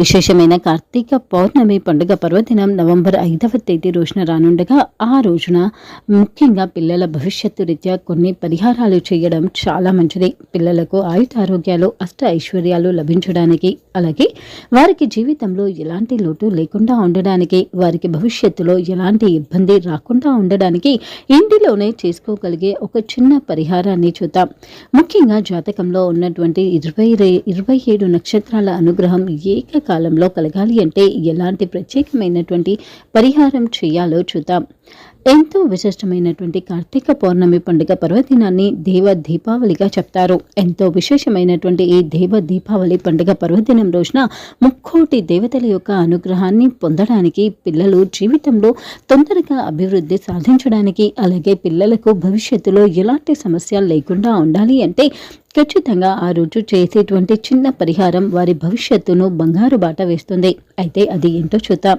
విశేషమైన కార్తీక పౌర్ణమి పండుగ పర్వదినం నవంబర్ ఐదవ తేదీ రోజున రానుండగా ఆ రోజున ముఖ్యంగా పిల్లల భవిష్యత్తు రీత్యా కొన్ని పరిహారాలు చేయడం చాలా మంచిది. పిల్లలకు ఆయుధారోగ్యాలు అష్ట ఐశ్వర్యాలు లభించడానికి అలాగే వారికి జీవితంలో ఎలాంటి లోటు లేకుండా ఉండడానికి వారికి భవిష్యత్తులో ఎలాంటి ఇబ్బంది రాకుండా ఉండడానికి ఇంటిలోనే చేసుకోగలిగే ఒక చిన్న పరిహారాన్ని చూద్దాం. ముఖ్యంగా జాతకంలో ఉన్నటువంటి ఇరవై ఇరవై ఏడు నక్షత్రాల అనుగ్రహం ఏకకాలంలో కలగాలి అంటే ఎలాంటి ప్రత్యేకమైనటువంటి పరిహారం చేయాలో చూద్దాం. ఎంతో విశిష్టమైనటువంటి కార్తీక పౌర్ణమి పండుగ పర్వదినాన్ని దేవ దీపావళిగా చెప్తారు. ఎంతో విశేషమైనటువంటి ఈ దేవ దీపావళి పండుగ పర్వదినం రోజున ముక్కోటి దేవతల యొక్క అనుగ్రహాన్ని పొందడానికి పిల్లలు జీవితంలో తొందరగా అభివృద్ధి సాధించడానికి అలాగే పిల్లలకు భవిష్యత్తులో ఎలాంటి సమస్య లేకుండా ఉండాలి అంటే ఖచ్చితంగా ఆ రోజు చేసేటువంటి చిన్న పరిహారం వారి భవిష్యత్తును బంగారు బాట వేస్తుంది. అయితే అది ఏంటో చూద్దాం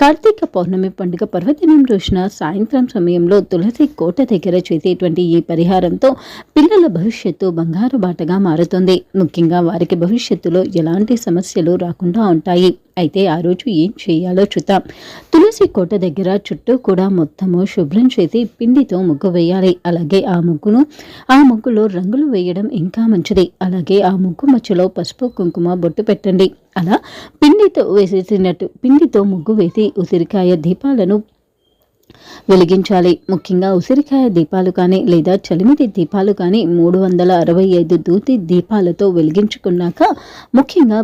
కార్తీక పౌర్ణమి పండుగ పర్వదినం రోజున సాయంత్రం సమయంలో తులసి కోట దగ్గర చేసేటువంటి ఈ పరిహారంతో పిల్లల భవిష్యత్తు బంగారు బాటగా మారుతుంది. ముఖ్యంగా వారికి భవిష్యత్తులో ఎలాంటి సమస్యలు రాకుండా ఉంటాయి. అయితే ఆ రోజు ఏం చేయాలో చూద్దాం. తులసి కోట దగ్గర చుట్టూ కూడా మొత్తము శుభ్రం చేసి పిండితో ముగ్గు వేయాలి. అలాగే ఆ ముగ్గును ఆ ముగ్గులో రంగులు వేయడం ఇంకా మంచిది. అలాగే ఆ ముగ్గు మధ్యలో పసుపు కుంకుమ బొట్టు పెట్టండి. అలా పిండితో వేసేసినట్టు పిండితో ముగ్గు వేసి ఉసిరికాయ దీపాలను వెలిగించాలి. ముఖ్యంగా ఉసిరికాయ దీపాలు కానీ లేదా చలిమిడి దీపాలు కానీ మూడు వందల అరవై ఐదు దూతి దీపాలతో వెలిగించుకున్నాక ముఖ్యంగా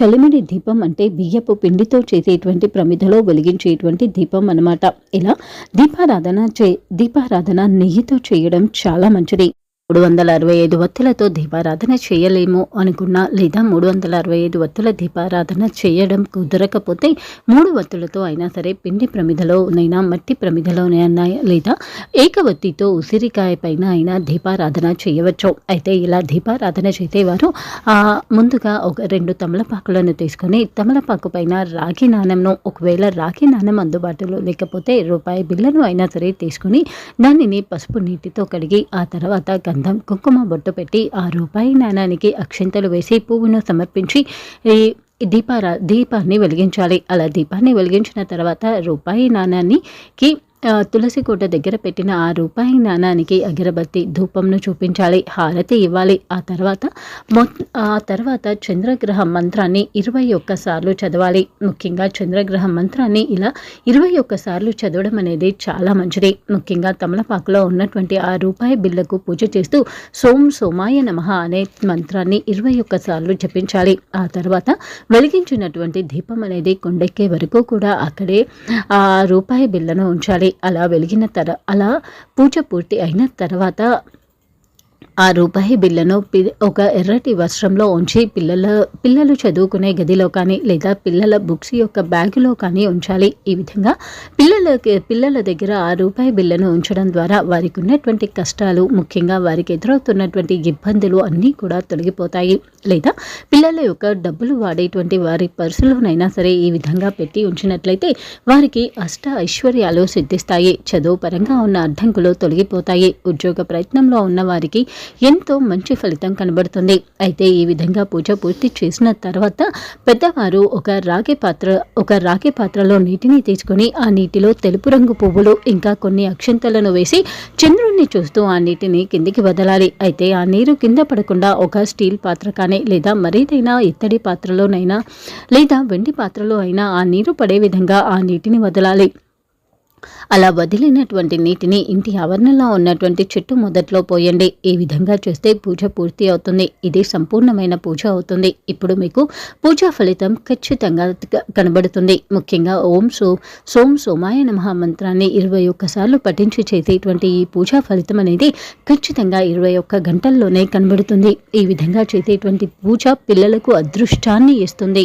చలిమిడి దీపం అంటే బియ్యపు పిండితో చేసేటువంటి ప్రమిదలో వెలిగించేటువంటి దీపం అనమాట ఇలా దీపారాధన చే దీపారాధన నెయ్యితో చేయడం చాలా మంచిది. మూడు వందల అరవై ఐదు వత్తులతో దీపారాధన చేయలేము అనుకున్నా లేదా మూడు వందల అరవై ఐదు వత్తుల దీపారాధన చేయడం కుదరకపోతే మూడు వత్తులతో అయినా సరే పిండి ప్రమిదలోనైనా మట్టి ప్రమిదలోనైనా లేదా ఏకవత్తితో ఉసిరికాయ పైన అయినా దీపారాధన చేయవచ్చు. అయితే ఇలా దీపారాధన చేసేవారు ముందుగా ఒక రెండు తమలపాకులను తీసుకొని తమలపాకు పైన రాగి నాణంను ఒకవేళ రాగి నాణం అందుబాటులో లేకపోతే రూపాయి బిల్లను అయినా సరే తీసుకుని దానిని పసుపు నీటితో కడిగి ఆ తర్వాత గంధ గంధం కుంకుమ బొట్టు పెట్టి ఆ రూపాయి నాణానికి అక్షింతలు వేసి పువ్వును సమర్పించి దీపారా దీపాన్ని వెలిగించాలి. అలా దీపాన్ని వెలిగించిన తర్వాత రూపాయి నాణానికి తులసి కోట దగ్గర పెట్టిన ఆ రూపాయి నాణానికి అగరబత్తి ధూపంను చూపించాలి. హారతి ఇవ్వాలి. ఆ తర్వాత ఆ తర్వాత చంద్రగ్రహ మంత్రాన్ని ఇరవై ఒక్కసార్లు చదవాలి. ముఖ్యంగా చంద్రగ్రహ మంత్రాన్ని ఇలా ఇరవై ఒక్కసార్లు చదవడం అనేది చాలా మంచిది. ముఖ్యంగా తమలపాకులో ఉన్నటువంటి ఆ రూపాయి బిల్లకు పూజ చేస్తూ సోం సోమాయ నమ అనే మంత్రాన్ని ఇరవై ఒక్కసార్లు జపించాలి. ఆ తర్వాత వెలిగించినటువంటి దీపం అనేది కొండెక్కే వరకు కూడా అక్కడే ఆ రూపాయి బిల్లను ఉంచాలి. అలా వెలిగిన తర అలా పూజ పూర్తి అయిన తర్వాత ఆ రూపాయి బిల్లను ఒక ఎర్రటి వస్త్రంలో ఉంచి పిల్లల పిల్లలు చదువుకునే గదిలో కానీ లేదా పిల్లల బుక్స్ యొక్క బ్యాగులో కానీ ఉంచాలి. ఈ విధంగా పిల్లలకి పిల్లల దగ్గర ఆ రూపాయి బిల్లను ఉంచడం ద్వారా వారికి ఉన్నటువంటి కష్టాలు ముఖ్యంగా వారికి ఎదురవుతున్నటువంటి ఇబ్బందులు అన్నీ కూడా తొలగిపోతాయి. లేదా పిల్లల యొక్క డబ్బులు వాడేటువంటి వారి పర్సులోనైనా సరే ఈ విధంగా పెట్టి ఉంచినట్లయితే వారికి అష్ట ఐశ్వర్యాలు సిద్ధిస్తాయి. చదువు పరంగా ఉన్న అడ్డంకులు తొలగిపోతాయి. ఉద్యోగ ప్రయత్నంలో ఉన్న వారికి ఎంతో మంచి ఫలితం కనబడుతుంది. అయితే ఈ విధంగా పూజ పూర్తి చేసిన తర్వాత పెద్దవారు ఒక రాగి పాత్ర ఒక రాగి పాత్రలో నీటిని తీసుకుని ఆ నీటిలో తెలుపు రంగు పువ్వులు ఇంకా కొన్ని అక్షంతలను వేసి చంద్రుణ్ణి చూస్తూ ఆ నీటిని కిందికి వదలాలి. అయితే ఆ నీరు కింద పడకుండా ఒక స్టీల్ పాత్ర కానీ లేదా మరేదైనా ఇత్తడి పాత్రలోనైనా లేదా వెండి పాత్రలో అయినా ఆ నీరు పడే విధంగా ఆ నీటిని వదలాలి. అలా వదిలినటువంటి నీటిని ఇంటి ఆవరణలో ఉన్నటువంటి చెట్టు మొదట్లో పోయండి. ఈ విధంగా చేస్తే పూజ పూర్తి అవుతుంది. ఇది సంపూర్ణమైన పూజ అవుతుంది. ఇప్పుడు మీకు పూజా ఫలితం ఖచ్చితంగా కనబడుతుంది. ముఖ్యంగా ఓం సో సోం సోమాయ నమ మంత్రాన్ని ఇరవై ఒక్కసార్లు పఠించి చేసేటువంటి ఈ పూజా ఫలితం అనేది ఖచ్చితంగా ఇరవై ఒక్క గంటల్లోనే కనబడుతుంది. ఈ విధంగా చేసేటువంటి పూజ పిల్లలకు అదృష్టాన్ని ఇస్తుంది.